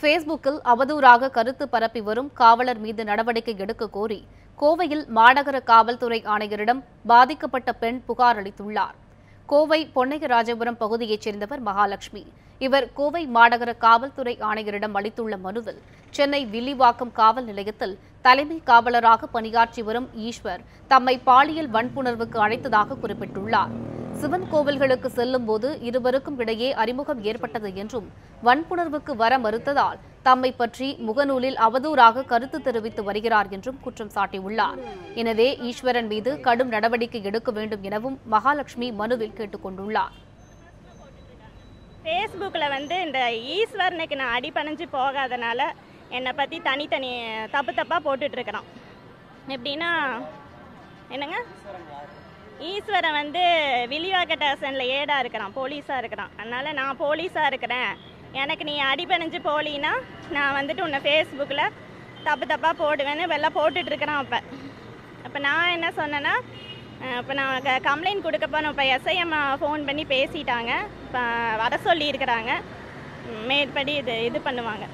ஃபேஸ்புக்கில் அவதூறாக கருத்து பரப்பி வரும் காவலர் மீது நடவடிக்கை எடுக்க கோரி கோவையில் மாநகர காவல்துறை ஆணையரிடம் பாதிக்கப்பட்ட பெண் புகார் அளித்துள்ளார். கோவை பொன்னையராஜபுரம் பகுதியைச் சேர்ந்தவர் மகாலட்சுமி. இவர் கோவை மாநகர காவல்துறை ஆணையரிடம் அளித்துள்ள மனுவில் சென்னை வில்லிவாக்கம் காவல் நிலையத்தில் தலைமை காவலராக பணியாற்றி வரும் ஈஸ்வர் தம்மை பாலியல் வன்புணர்வுக்கு அழைத்ததாக குறிப்பிட்டுள்ளார். சிவன் கோவில்களுக்கு செல்லும் போது இருவருக்கும் இடையே அறிமுகம் ஏற்பட்டது என்றும் வன்புணர்வுக்கு வர மறுத்ததால் தம்மை பற்றி முகநூலில் அவதூறாக கருத்து தெரிவித்து வருகிறார் என்றும் குற்றம் சாட்டியுள்ளார். எனவே ஈஸ்வரன் மீது கடும் நடவடிக்கை எடுக்க வேண்டும் எனவும் மகாலட்சுமி மனுவில் கேட்டுக் கொண்டுள்ளார். ஃபேஸ்புக்கில் வந்து இந்த ஈஸ்வரனுக்கு நான் அடிபணிஞ்சு போகாதனால என்னை பற்றி தனித்தனி தப்பு தப்பாக போட்டுட்ருக்கிறான் எப்படின்னா என்னங்க? ஈஸ்வரன் வந்து வில்லிவாக்கட்டாசனில் ஏடாக இருக்கிறான் போலீஸாக இருக்கிறான். அதனால் நான் போலீஸாக இருக்கிறேன். எனக்கு நீ அடிபணிஞ்சு போலின்னா நான் வந்துட்டு உன்னை ஃபேஸ்புக்கில் தப்பு தப்பாக போடுவேன்னு வெள்ளம் போட்டுட்ருக்கிறான் அப்போ. அப்போ நான் என்ன சொன்னேன்னா இப்போ நான் க கம்ப்ளைண்ட் கொடுக்க போனோம் இப்போ எஸ்ஐஎம் ஃபோன் பண்ணி பேசிட்டாங்க. இப்போ வர சொல்லியிருக்கிறாங்க. மேற்படி இது இது பண்ணுவாங்க.